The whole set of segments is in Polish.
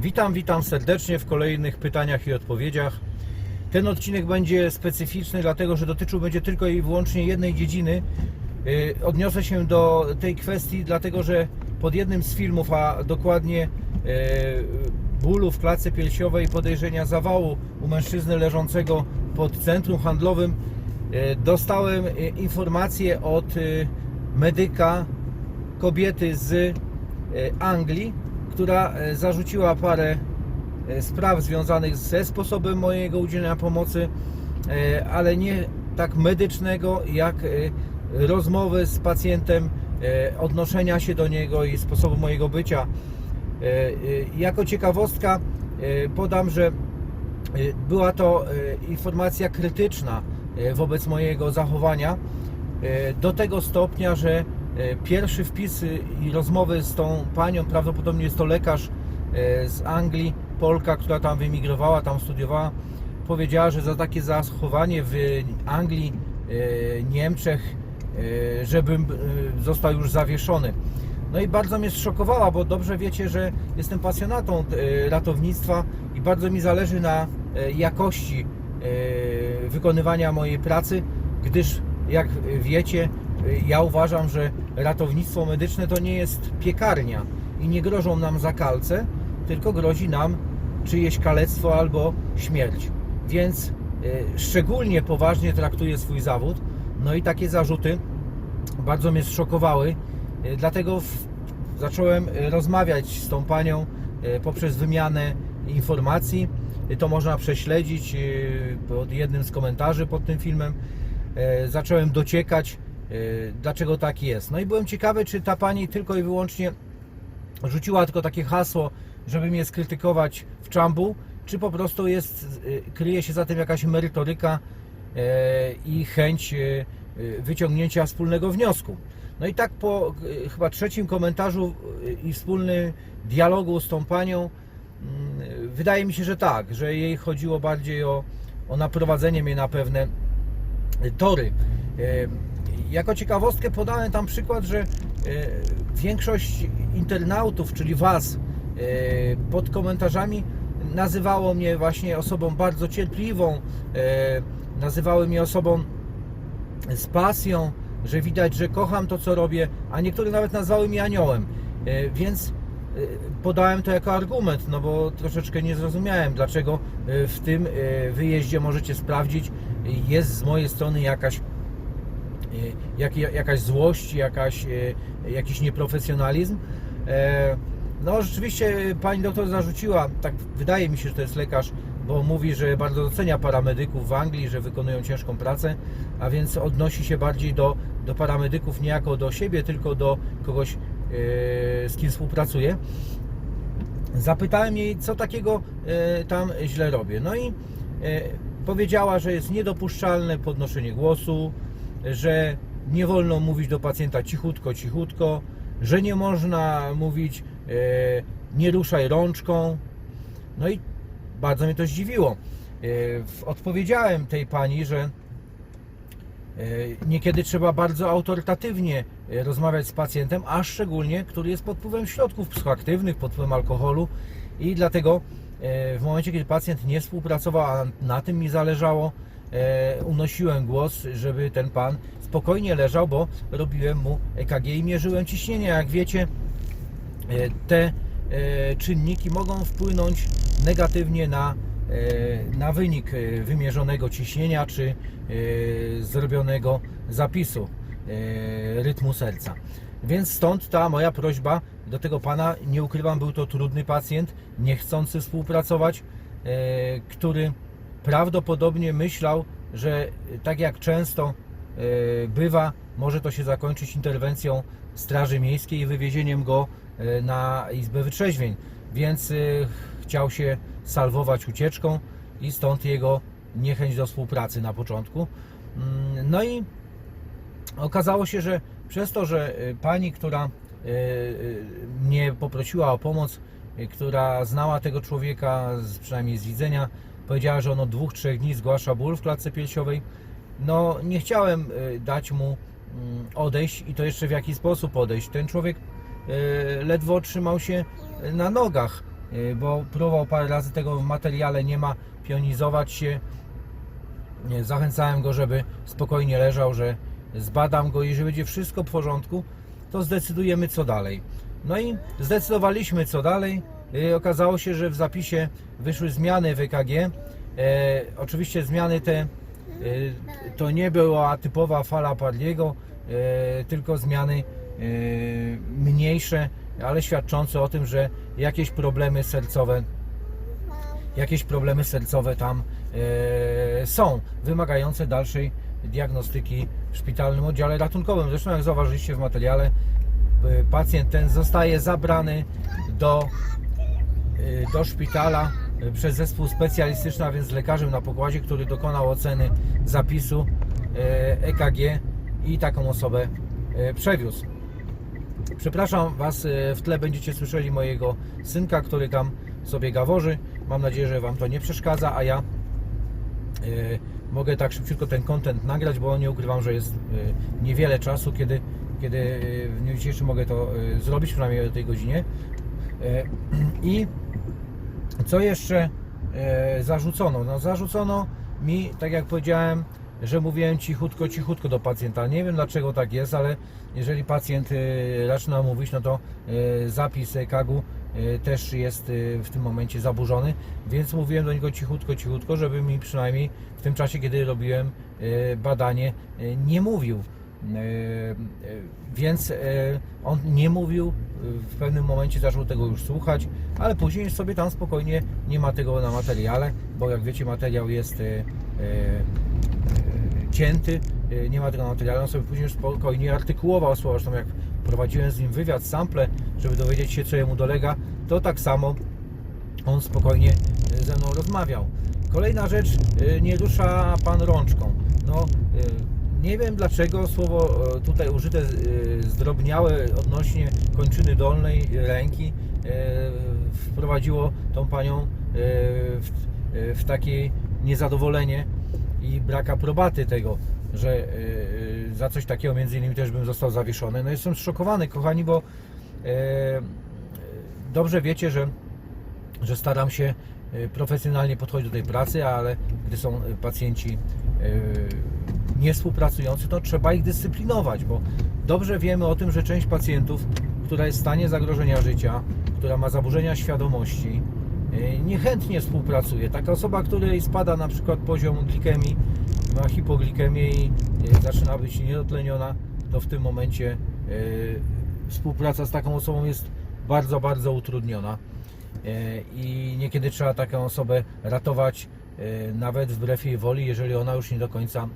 Witam, witam serdecznie w kolejnych pytaniach i odpowiedziach. Ten odcinek będzie specyficzny, dlatego że dotyczył będzie tylko i wyłącznie jednej dziedziny. Yy, Odniosę się do tej kwestii, dlatego że pod jednym z filmów, a dokładnie yy, bólu w klatce piersiowej, podejrzenia zawału u mężczyzny leżącego pod centrum handlowym, yy, dostałem informację od medyka kobiety z Anglii, która e, zarzuciła parę e, spraw związanych ze sposobem mojego udzielenia pomocy, e, ale nie tak medycznego, jak rozmowy z pacjentem, odnoszenia się do niego i sposobu mojego bycia. Jako ciekawostka podam, że była to informacja krytyczna wobec mojego zachowania do tego stopnia, że pierwszy wpis y, i rozmowy z tą panią, prawdopodobnie jest to lekarz e, z Anglii, Polka, która tam wyemigrowała, tam studiowała, powiedziała, że za takie zachowanie w Anglii, e, Niemczech, e, żebym e, został już zawieszony. No i bardzo mnie zszokowała, bo dobrze wiecie, że jestem pasjonatą e, ratownictwa i bardzo mi zależy na e, jakości e, wykonywania mojej pracy, gdyż jak wiecie, e, ja uważam, że ratownictwo medyczne to nie jest piekarnia i nie grożą nam zakalce, tylko grozi nam czyjeś kalectwo albo śmierć. Więc e, szczególnie poważnie traktuję swój zawód. No i takie zarzuty bardzo mnie zszokowały. E, Dlatego zacząłem e, rozmawiać z tą panią poprzez wymianę informacji. To można prześledzić pod jednym z komentarzy pod tym filmem. Zacząłem dociekać, dlaczego tak jest. No i byłem ciekawy, czy ta pani tylko i wyłącznie rzuciła tylko takie hasło, żeby mnie skrytykować w czambu, czy po prostu jest, e, kryje się za tym jakaś merytoryka e, i chęć wyciągnięcia wspólnego wniosku. No i tak po chyba trzecim komentarzu i wspólnym dialogu z tą panią, mm, wydaje mi się, że tak, że jej chodziło bardziej o, o naprowadzenie mnie na pewne tory. Jako ciekawostkę podałem tam przykład, że e, większość internautów, czyli Was, e, pod komentarzami nazywało mnie właśnie osobą bardzo cierpliwą, e, nazywały mnie osobą z pasją, że widać, że kocham to, co robię, a niektóre nawet nazwały mnie aniołem. Więc podałem to jako argument, no bo troszeczkę nie zrozumiałem, dlaczego w tym wyjeździe możecie sprawdzić, jest z mojej strony jakaś jak, jakaś złość, jakaś, e, jakiś nieprofesjonalizm. E, No rzeczywiście pani doktor zarzuciła, tak wydaje mi się, że to jest lekarz, bo mówi, że bardzo docenia paramedyków w Anglii, że wykonują ciężką pracę, a więc odnosi się bardziej do, do paramedyków nie jako do siebie, tylko do kogoś, e, z kim współpracuje. Zapytałem jej, co takiego e, tam źle robię. No i powiedziała, że jest niedopuszczalne podnoszenie głosu, że nie wolno mówić do pacjenta cichutko, cichutko, że nie można mówić e, nie ruszaj rączką. No i bardzo mnie to zdziwiło. E, Odpowiedziałem tej pani, że e, niekiedy trzeba bardzo autorytatywnie rozmawiać z pacjentem, a szczególnie, który jest pod wpływem środków psychoaktywnych, pod wpływem alkoholu i dlatego w momencie, kiedy pacjent nie współpracował, a na tym mi zależało, unosiłem głos, żeby ten pan spokojnie leżał, bo robiłem mu EKG i mierzyłem ciśnienie. Jak wiecie, e, te e, czynniki mogą wpłynąć negatywnie na, e, na wynik e, wymierzonego ciśnienia czy e, zrobionego zapisu e, rytmu serca. Więc stąd ta moja prośba do tego pana. Nie ukrywam, był to trudny pacjent, niechcący współpracować, e, który prawdopodobnie myślał, że tak jak często e, bywa, może to się zakończyć interwencją Straży Miejskiej i wywiezieniem go e, na Izbę Wytrzeźwień. Więc e, chciał się salwować ucieczką i stąd jego niechęć do współpracy na początku. Mm, No i okazało się, że przez to, że pani, która mnie poprosiła o pomoc, która znała tego człowieka, przynajmniej z widzenia, powiedziała, że on od dwóch, trzech dni zgłasza ból w klatce piersiowej. No, nie chciałem e, dać mu mm, odejść i to jeszcze w jaki sposób odejść. Ten człowiek e, ledwo trzymał się na nogach. y, bo próbował parę razy tego w materiale nie ma pionizować się. Zachęcałem go, żeby spokojnie leżał, że zbadam go i że będzie wszystko w porządku, to zdecydujemy co dalej. No i zdecydowaliśmy co dalej. Y, Okazało się, że w zapisie wyszły zmiany w EKG. E, oczywiście zmiany te y, to nie była typowa fala Parliego, e, tylko zmiany mniejsze, ale świadczące o tym, że jakieś problemy sercowe jakieś problemy sercowe tam są, wymagające dalszej diagnostyki w szpitalnym oddziale ratunkowym. Zresztą jak zauważyliście w materiale, pacjent ten zostaje zabrany do, do szpitala e, przez zespół specjalistyczny, a więc lekarzem na pokładzie, który dokonał oceny zapisu e, EKG i taką osobę przewiózł. Przepraszam Was, w tle będziecie słyszeli mojego synka, który tam sobie gaworzy. Mam nadzieję, że Wam to nie przeszkadza, a ja mogę tak szybciutko ten content nagrać, bo nie ukrywam, że jest niewiele czasu, kiedy, kiedy w dniu dzisiejszym mogę to zrobić, przynajmniej o tej godzinie. I co jeszcze e, zarzucono? No, zarzucono mi, tak jak powiedziałem, że mówiłem cichutko, cichutko do pacjenta. Nie wiem dlaczego tak jest, ale jeżeli pacjent e, zaczyna mówić, no to e, zapis EKG-u też jest w tym momencie zaburzony, więc mówiłem do niego cichutko, cichutko, żeby mi przynajmniej w tym czasie, kiedy robiłem badanie, nie mówił. E, e, Więc e, on nie mówił, w pewnym momencie zaczął tego już słuchać, ale później sobie tam spokojnie nie ma tego na materiale, bo jak wiecie, materiał jest cięty, nie ma tego na materiale, on sobie później spokojnie artykułował słowa, zresztą jak prowadziłem z nim wywiad, sample, żeby dowiedzieć się, co jemu dolega, to tak samo on spokojnie ze mną rozmawiał. Kolejna rzecz, nie rusza pan rączką. Nie wiem dlaczego słowo e, tutaj użyte e, zdrobniałe odnośnie kończyny dolnej ręki e, wprowadziło tą panią w, w takie niezadowolenie i brak aprobaty tego, że za coś takiego między innymi też bym został zawieszony. No jestem zszokowany, kochani, bo dobrze wiecie, że że staram się profesjonalnie podchodzić do tej pracy, ale gdy są pacjenci e, niewspółpracujący, to trzeba ich dyscyplinować, bo dobrze wiemy o tym, że część pacjentów, która jest w stanie zagrożenia życia, która ma zaburzenia świadomości, e, niechętnie współpracuje. Taka osoba, której spada na przykład poziom glikemii, ma hipoglikemię i e, zaczyna być niedotleniona, to w tym momencie e, współpraca z taką osobą jest bardzo, bardzo utrudniona. I niekiedy trzeba taką osobę ratować nawet wbrew jej woli, jeżeli ona już nie do końca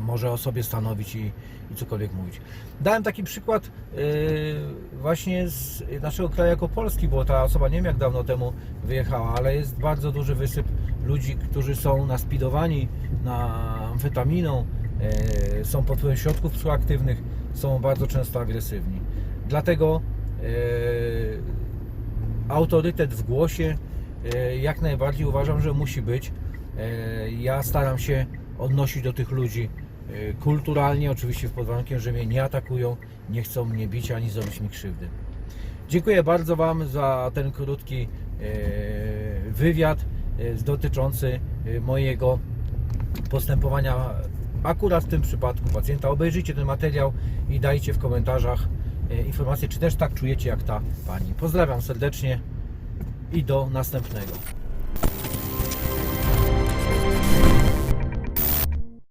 może o sobie stanowić i, i cokolwiek mówić. Dałem taki przykład e, właśnie z naszego kraju jako Polski, bo ta osoba nie wiem jak dawno temu wyjechała, ale jest bardzo duży wysyp ludzi, którzy są naspidowani na amfetaminą, e, są pod wpływem środków psychoaktywnych, są bardzo często agresywni. Dlatego e, autorytet w głosie e, jak najbardziej uważam, że musi być. E, Ja staram się odnosić do tych ludzi e, kulturalnie, oczywiście pod warunkiem, że mnie nie atakują, nie chcą mnie bić ani zrobić mi krzywdy. Dziękuję bardzo Wam za ten krótki e, wywiad e, dotyczący mojego postępowania akurat w tym przypadku pacjenta. Obejrzyjcie ten materiał i dajcie w komentarzach informacje, czy też tak czujecie jak ta pani. Pozdrawiam serdecznie i do następnego.